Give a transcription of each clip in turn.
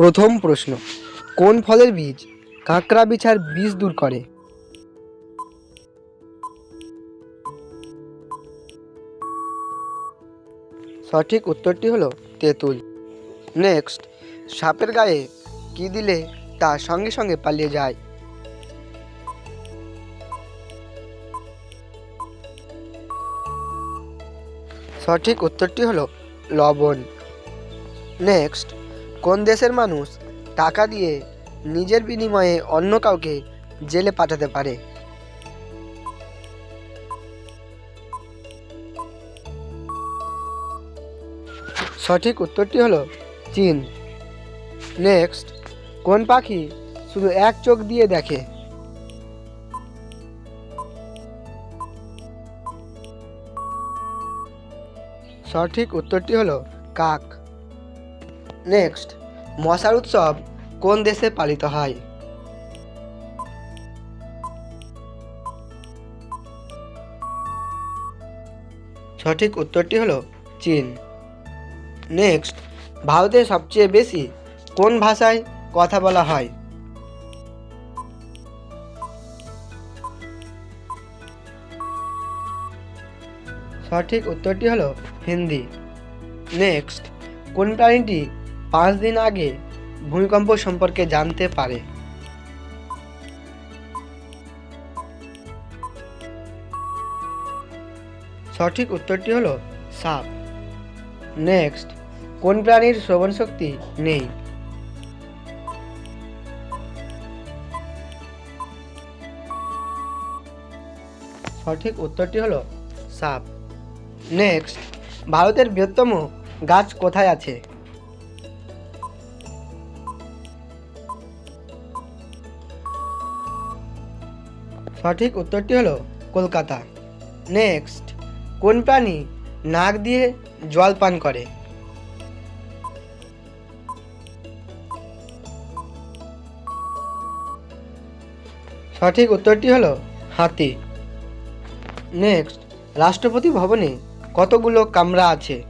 প্রথম প্রশ্ন, কোন ফলের বীজ কাঁকড়া বিছার বিষ দূর করে? সঠিক উত্তরটি হলো তেঁতুল। নেক্সট সাপের গায়ে কি দিলে তা সঙ্গে সঙ্গে পালিয়ে যায়? সঠিক উত্তরটি হলো লবণ। নেক্সট কোন দেশের মানুষ টাকা দিয়ে নিজের বিনিময়ে অন্য কাউকে জেলে পাঠাতে পারে? সঠিক উত্তরটি হলো চীন। নেক্সট, কোন পাখি শুধু এক চোখ দিয়ে দেখে? সঠিক উত্তরটি হলো কাক। নেক্সট মশার উৎসব কোন দেশে পালিত হয়? সঠিক উত্তরটি হলো চীন। নেক্সট ভারতে সবচেয়ে বেশি কোন ভাষায় কথা বলা হয়? সঠিক উত্তরটি হলো হিন্দি। নেক্সট কোন প্রাণীটি পাঁচ দিন আগে ভূমিকম্প সম্পর্কে জানতে পারে। সঠিক উত্তরটি হলো সাপ। নেক্সট, কোন প্রাণীর শ্রবণ শক্তি নেই? সঠিক উত্তরটি হলো সাপ। নেক্সট, ভারতের বৃহত্তম গাছ কোথায় আছে? সঠিক উত্তরটি হলো কলকাতা। নেক্সট কোন প্রাণী নাক দিয়ে জল পান করে? সঠিক উত্তরটি হলো হাতি। নেক্সট রাষ্ট্রপতি ভবনে কতগুলো কামরা আছে?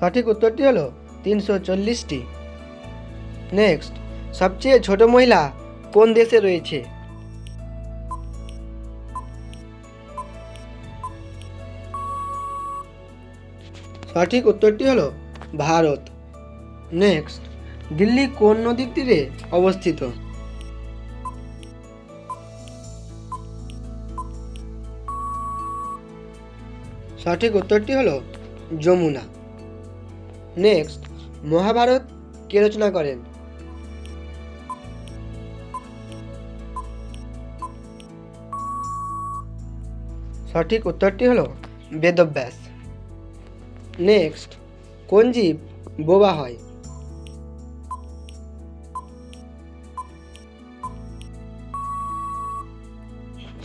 সঠিক উত্তরটি হলো তিনশো চল্লিশটি। নেক্সট সবচেয়ে ছোট মহিলা কোন দেশে রয়েছে? সঠিক উত্তরটি হলো ভারত। নেক্সট দিল্লি কোন নদীর তীরে অবস্থিত? সঠিক উত্তরটি হলো যমুনা। নেক্সট মহাভারত কে রচনা করেন? সঠিক উত্তরটি হলো বেদব্যাস। নেক্সট কোন জীব বোবা হয়?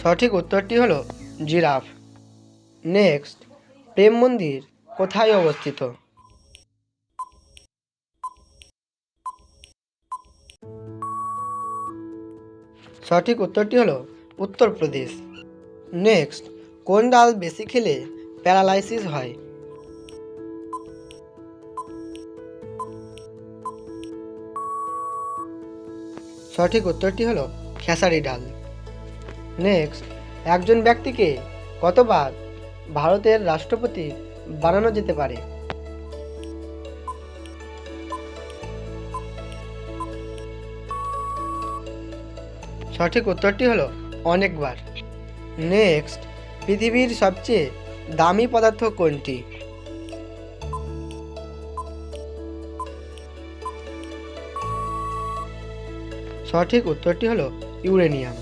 সঠিক উত্তরটি হলো জিরাফ। নেক্সট প্রেম মন্দির কোথায় অবস্থিত? সঠিক উত্তরটি হলো উত্তরপ্রদেশ। নেক্সট, কোন ডাল বেশি খেলে প্যারালাইসিস হয়? সঠিক উত্তরটি হলো খেসারি ডাল। নেক্সট, একজন ব্যক্তিকে কতবার ভারতের রাষ্ট্রপতি বানানো যেতে পারে? সঠিক উত্তরটি হলো অনেকবার। নেক্সট পৃথিবীর সবচেয়ে দামি পদার্থ কোনটি? সঠিক উত্তরটি হলো ইউরেনিয়াম।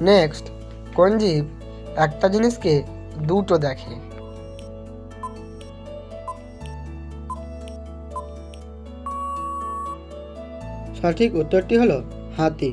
নেক্সট কোন জীব একটা জিনিসকে দুটো দেখে? সঠিক উত্তরটি হলো হাতি।